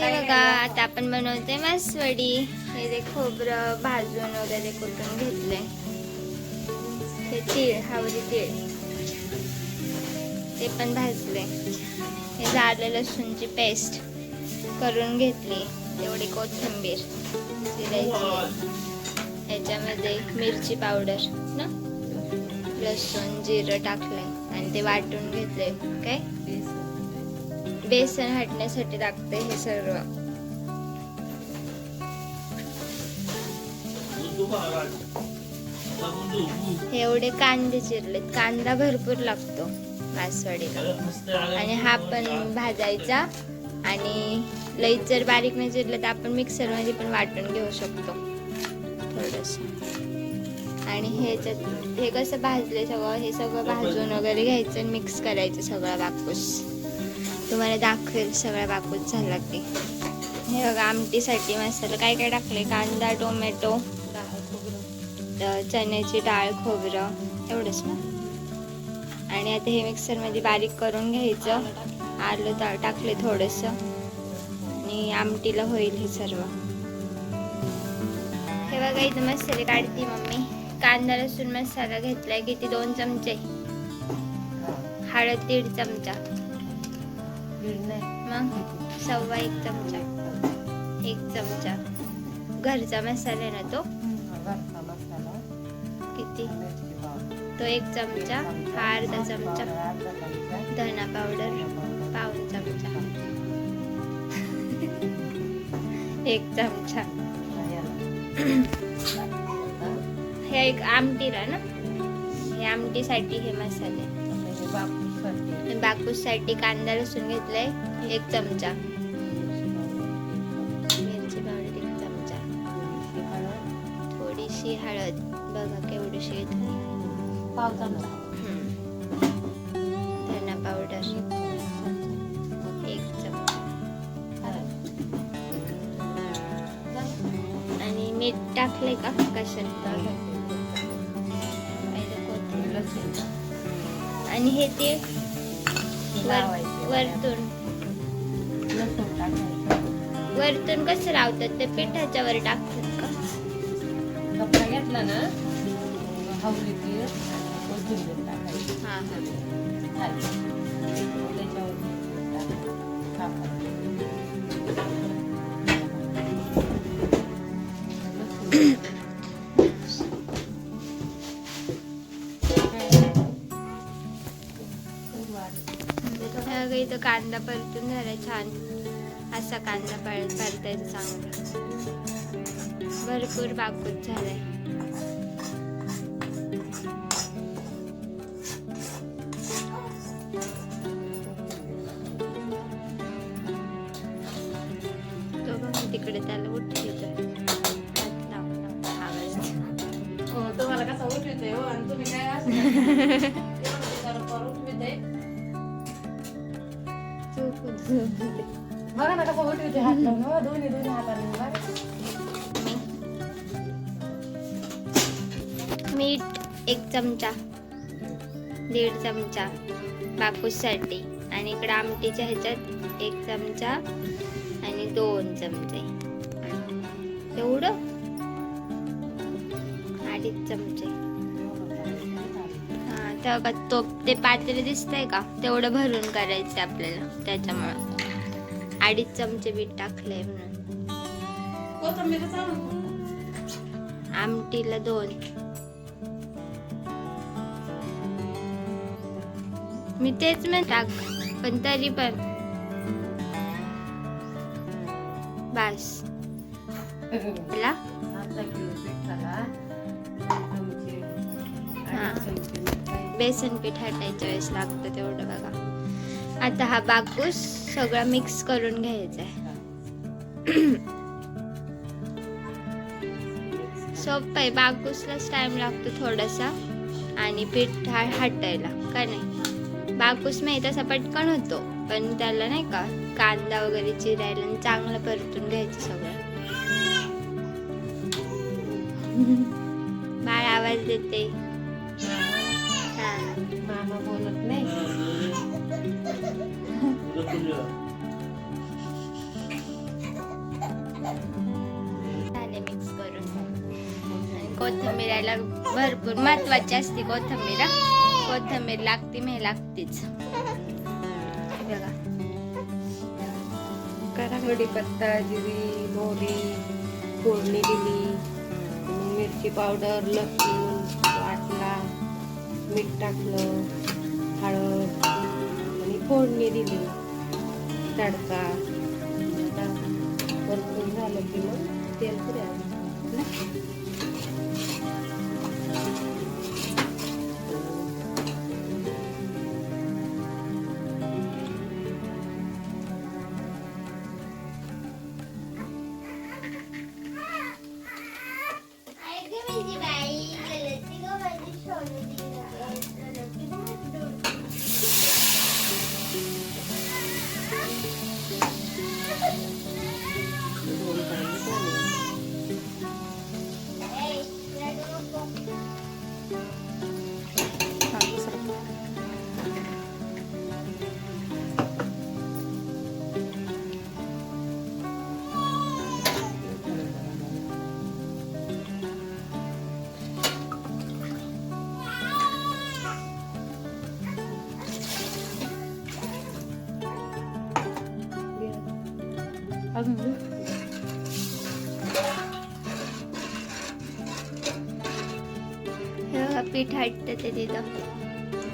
हे बघा आता आपण बनवते मासवडी. हे ते खोबरं भाजून वगैरे कुटून घेतलंय. हे तीळ हावरी तीळ. ते पण भाजले हे झालं लसूणची पेस्ट करून घेतली. तेवढी कोथिंबीर चिरायची ह्याच्यामध्ये मिरची पावडर ना? लसूण जिरं टाकलंय. आणि ते वाटून घेतलंय काय बेसन हटण्यासाठी टाकते हे सर्व. हे एवढे कांदे चिरलेत. कांदा भरपूर लागतो मासवडीला आणि हा पण भाजायचा. आणि लईच जर बारीक नाही चिरलं तर आपण मिक्सरमध्ये पण वाटून घेऊ शकतो. थोडस. आणि हे ह्याच्यात- हे कसं भाजले सगळं? हे सगळं भाजून वगैरे घ्यायचं आणि मिक्स करायचं सगळं बाकूस तुम्हाला दाखवेल सगळ्या बाकूत झाला की. हे बघा आमटीसाठी मसाला. काय काय टाकले कांदा टोमॅटो चण्याची डाळ खोबरं. एवढंच ना? आणि आता हे मिक्सरमध्ये बारीक करून घ्यायचं. आलं ता टाकले थोडंसं. आणि आमटीला होईल हे सर्व. हे बघा इथं मसाले काढते मम्मी. कांदा लसूण मसाला घेतलाय. किती? दोन चमचे. हळद दीड चमचा. मग? सव्वा एक चमचा. एक चमचा. घरचा मसाला आहे ना तो? किती? तो एक चमचा. हा अर्धा चमचा. धना पावडर. पाऊन चमचा. एक चमचा. हे एक आमटीला ना? हे आमटीसाठी हे मसाले. बाकूसाठी कांदा लसूण घेतलाय एक चमचा. मिरची पावडर एक चमचा. थोडीशी हळद. बघा केवढीशी घेतली धना पावडर. एक चमचा. आणि मीठ टाकलंय का? कशात? कोथिंबीर. आणि हे ते वर- वरतून. वरतून कसं लावतात? ते पिठाच्या वर टाकतात का? कपडा घेतला ना हवली कोथिंबीर टाकायची. हा हा. इथं कांदा परतून झालाय छान. असा कांदा पळ परतायचा चांगला. भरपूर बाकूत झालाय. तो तिकडे त्याला उठली आवाज हो, तुम्हाला कसं उठवितंय हो, आणि तुम्ही काय बघा ना कसं उठवितंय हात लावून. हो, दोन्ही दोन्ही हाताने. बघा. मीठ एक चमचा दीड चमचा बापूसाठी आणि इकडं आमटीच्या ह्याच्यात एक चमचा आणि दोन चमचे. एवढं? अडीच चमचे. तर का तो ते पातेले दिसतंय का? तेवढं भरून करायचं आपल्याला त्याच्यामुळं. अडीच चमचे बीट टाकलंय म्हणून. आमटीला दोन. मी तेच म्हण टाक. पण तरी पण. बेसन पीठ हटायच्या वेळेस लागतं तेवढं बघा. आता हा बाकूस सगळा मिक्स करून घ्यायचा आहे. सोप आहे बाकूसलाच टाइम लागतो थोडासा आणि पीठ हटायला का नाही? बाकूस माहीत असा पटकन होतो पण त्याला नाही का कांदा वगैरे चिरायला आणि चांगलं परतून घ्यायचं सगळं. बाळ आवाज देते. मामा बोलत नाही. मिक्स करून. कोथंबीराला भरपूर महत्वाची असते कोथंबीरा कोथंबीर लागते मी लागतेच. बघा. पत्ता जिरी मोरी फोडणी दिली मिरची पावडर लसूण. मीठ टाकलं हळद आणि फोडणी दिली. तडका. भरपूर परतून झालं की मग तेल पुऱ्या. अजून पीठ हटतं ते तिथं.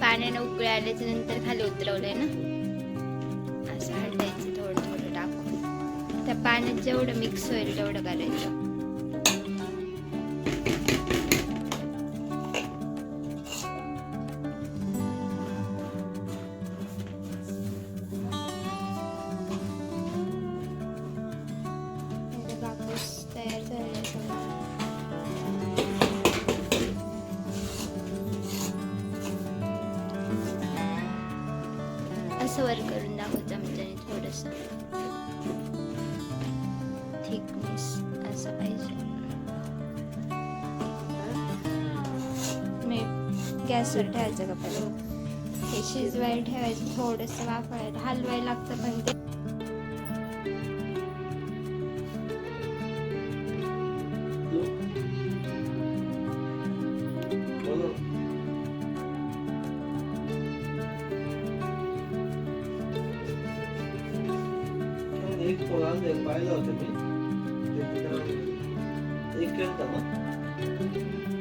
पाण्यानं उकळी आल्याच्यानंतर खाली उतरवलंय ना. असं हटायचं थोडं थोडं टाकून. त्या पाण्यात जेवढं मिक्स होईल तेवढं करायचं. असं वर करून दाखव चमच्याने थोडस. थिकनेस असं पाहिजे. मी गॅसवर ठेवायचं का पहिले? हे शिजवायला ठेवायचं थोडस वाफवायला हलवायला लागतं पण ते. एक पोळान एक पाहिलं होतं मी ते तिकडं एक केलं ना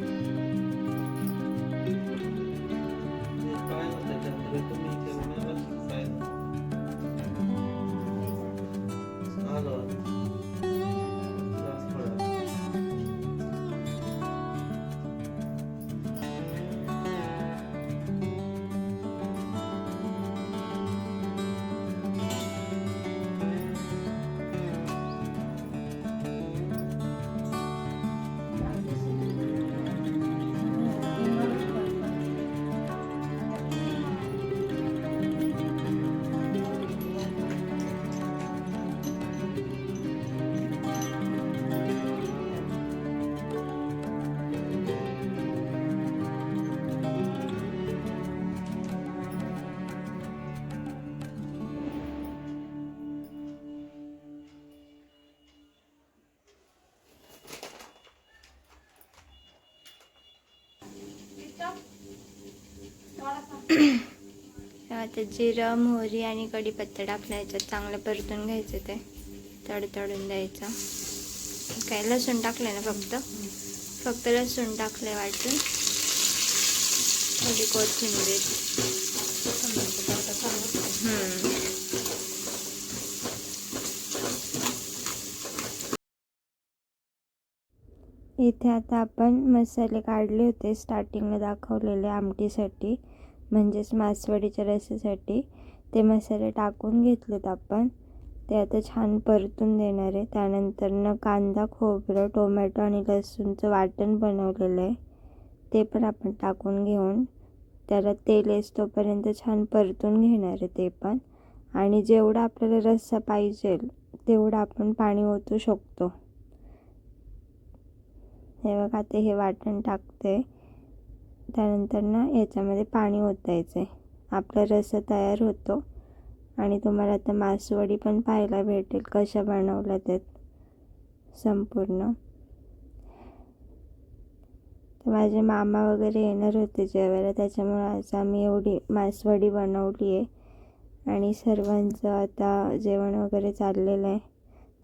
आता जिरं मोहरी आणि कढीपत्ता टाकला याच्यात चांगलं परतून घ्यायचं ते. तडतडून द्यायचं. काय लसूण टाकलं ना फक्त? फक्त लसूण टाकले वाटून. थोडी कोथिंबीर. इथे आता आपण मसाले काढले होते. स्टार्टिंगला दाखवलेले आमटीसाठी. म्हणजेच मासवडीच्या रस्स्यासाठी ते मसाले टाकून घेतलेत आपण. ते आता छान परतून देणार आहे. त्यानंतरनं कांदा खोबरं टोमॅटो आणि लसूणचं वाटण बनवलेलं आहे. ते पण आपण टाकून घेऊन त्याला तेल येतोपर्यंत छान परतून घेणार आहे ते पण. आणि जेवढा आपल्याला रस्सा पाहिजे तेवढं आपण पाणी ओतू शकतो. हे बघा ते हे वाटण टाकते. त्यानंतर ना याच्यामध्ये पाणी ओतायचं आहे आपला रस्सा तयार होतो आणि तुम्हाला आता मासवडी पण पाहायला भेटेल कशा बनवल्या त्यात संपूर्ण. तर माझे मामा वगैरे येणार होते जेवायला त्याच्यामुळे आज आम्ही एवढी मासवडी बनवली आहे. आणि सर्वांचं आता जेवण वगैरे चाललेलं आहे.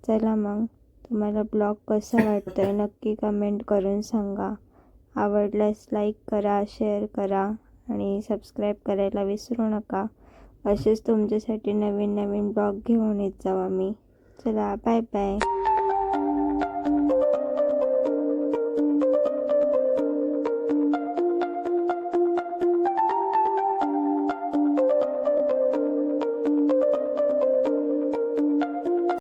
चला मग तुम्हाला ब्लॉग कसा वाटतो आहे नक्की कमेंट करून सांगा. आवडल्यास लाईक करा शेअर करा आणि सबस्क्राईब करायला विसरू नका. असेच तुमच्यासाठी नवीन नवीन ब्लॉग घेऊन येत जाऊ आम्ही. चला बाय बाय.